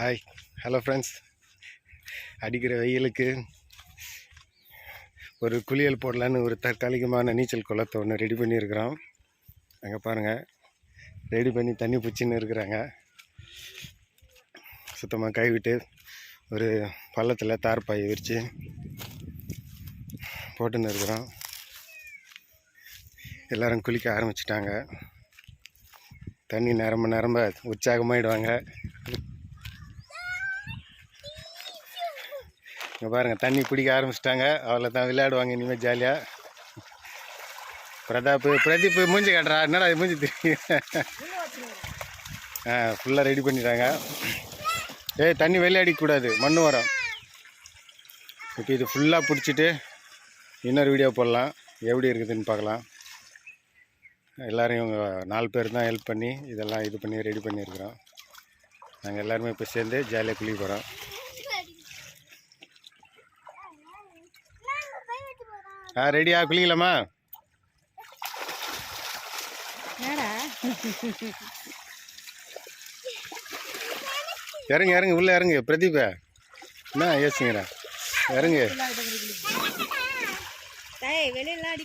Hi hello friends அடிக்கிற வெயிலுக்கு ஒரு குளியல் போடலான்னு ஒரு தற்காலிகமான நீச்சல் குளத்தை ஒன்று ரெடி பண்ணியிருக்கிறோம். அங்கே பாருங்கள் ரெடி பண்ணி தண்ணி பிடிச்சின்னு இருக்கிறாங்க. சுத்தமாக கைவிட்டு ஒரு பள்ளத்தில் தார்பாயை விரித்து போட்டுன்னு இருக்கிறோம். எல்லோரும் குளிக்க ஆரம்பிச்சிட்டாங்க. தண்ணி நிரம்ப நிரம்ப உற்சாகமாயிடுவாங்க. இங்கே பாருங்கள் தண்ணி பிடிக்க ஆரம்பிச்சிட்டாங்க. அவளை தான் விளையாடுவாங்க இனிமேல் ஜாலியாக பிரதாப் பிரதீப் மூஞ்சி காட்டுறா. என்னடா இது மூஞ்சி தெரியும் ஆ ஃபுல்லாக ரெடி பண்ணிட்டாங்க. ஏய் தண்ணி விளையாடிக்கூடாது மண் வரும். இப்போ இது ஃபுல்லாக பிடிச்சிட்டு இன்னொரு வீடியோ போடலாம். எப்படி இருக்குதுன்னு பார்க்கலாம். எல்லோரும் இவங்க நாலு பேர் தான் ஹெல்ப் பண்ணி இதெல்லாம் இது பண்ணி ரெடி பண்ணியிருக்கிறோம். நாங்கள் எல்லாருமே இப்போ சேர்ந்து ஜாலியாக குளிக்க போகிறோம் ஆ ரெடியா குளிக்கலாமா? இறங்கு இறங்கு உள்ளே இறங்கு. பிரதீப என்ன யோசிங்கிறேன் இறங்கு. டேய் வெளியில அடி